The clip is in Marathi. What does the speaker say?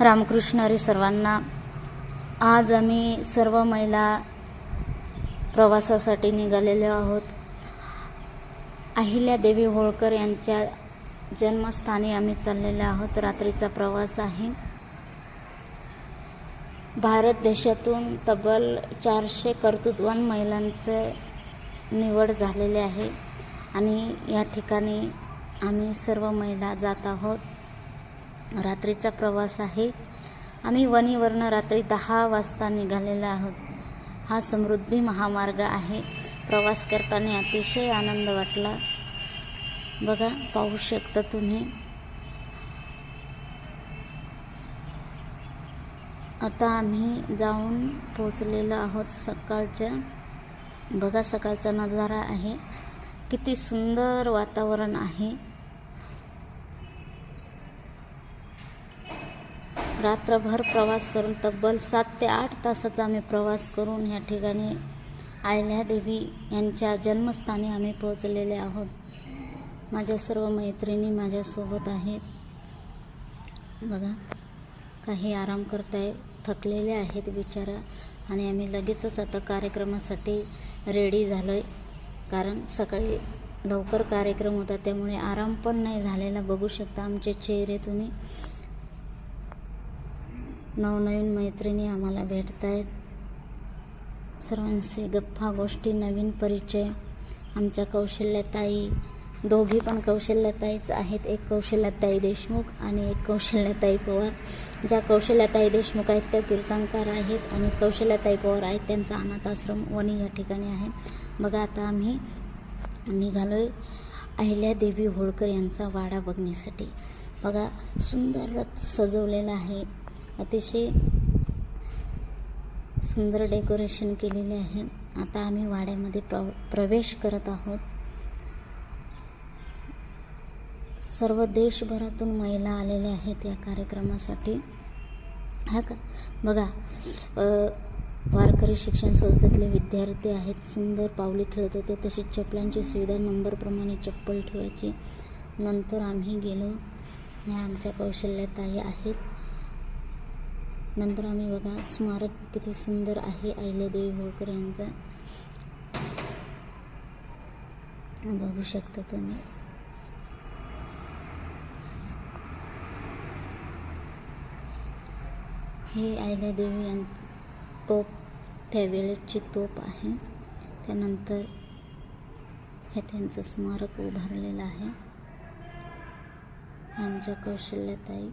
रामकृष्ण हरी सर्वांना. आज आम्ही सर्व महिला प्रवासासाठी निघालेलो आहोत. अहिल्या देवी होळकर यांच्या जन्मस्थानी आम्ही चाललेलो आहोत. रात्रीचा प्रवास आहे. भारत देशातून तब्बल चारशे कर्तृत्वान महिलांचे निवड झालेले आहे आणि या ठिकाणी आम्ही सर्व महिला जात आहोत. रात्रीचा प्रवास आहे. आम्ही वणीवरनं रात्री दहा वाजता निघालेलो आहोत. हा समृद्धी महामार्ग आहे. प्रवास करताना अतिशय आनंद वाटला. बघा पाहू शकता तुम्ही. आता आम्ही जाऊन पोचलेलो आहोत सकाळच्या. बघा सकाळचा नजारा आहे. किती सुंदर वातावरण आहे. रात्रभर प्रवास करून तब्बल सात ते आठ तासाचा आम्ही प्रवास करून ह्या ठिकाणी अहिल्यादेवी यांच्या जन्मस्थानी आम्ही पोहोचलेले आहोत. माझ्या सर्व मैत्रिणी माझ्यासोबत आहेत. बघा काही आराम करताय थकलेले आहेत बिचारा. आणि आम्ही लगेचच आता कार्यक्रमासाठी रेडी झालो आहे कारण सकाळी लवकर कार्यक्रम होता त्यामुळे आराम पण नाही झालेला. बघू शकता आमचे चेहरे तुम्ही. नवनवीन मैत्रिणी आम्हाला भेटत आहेत सर्वांशी गप्पा गोष्टी नवीन परिचय. आमच्या कौशल्यताई दोघी पण कौशल्यताईच आहेत. एक कौशल्यताई देशमुख आणि एक कौशल्यताई पवार. ज्या कौशल्यताई देशमुख आहेत त्या कीर्तनकार आहेत आणि कौशल्यताई पवार आहेत त्यांचा अनाथ आश्रम वणी या ठिकाणी आहे. बघा आता आम्ही निघालोय अहिल्यादेवी होळकर यांचा वाडा बघण्यासाठी. बघा सुंदर रथ सजवलेला आहे. अतिशय सुंदर डेकोरेशन केलेले आहे. आता आम्ही वाड्यामध्ये प्र प्रवेश करत आहोत. सर्व देशभरातून महिला आलेल्या आहेत या कार्यक्रमासाठी. हा का? बघा वारकरी शिक्षण संस्थेतले विद्यार्थी आहेत. सुंदर पावली खेळत होते. तशीच चपलांची सुविधा नंबरप्रमाणे चप्पल ठेवायची. नंतर आम्ही गेलो. ह्या आमच्या कौशल्याताई आहेत. नंतर आम्ही बघा स्मारक किती सुंदर आहे अहिल्यादेवी होळकर यांचं. बघू शकता तुम्ही. हे अहिल्यादेवी यां तोप त्यावेळेची तोप आहे. त्यानंतर हे त्यांचं स्मारक उभारलेलं आहे. आमच्या कौशल्याताई.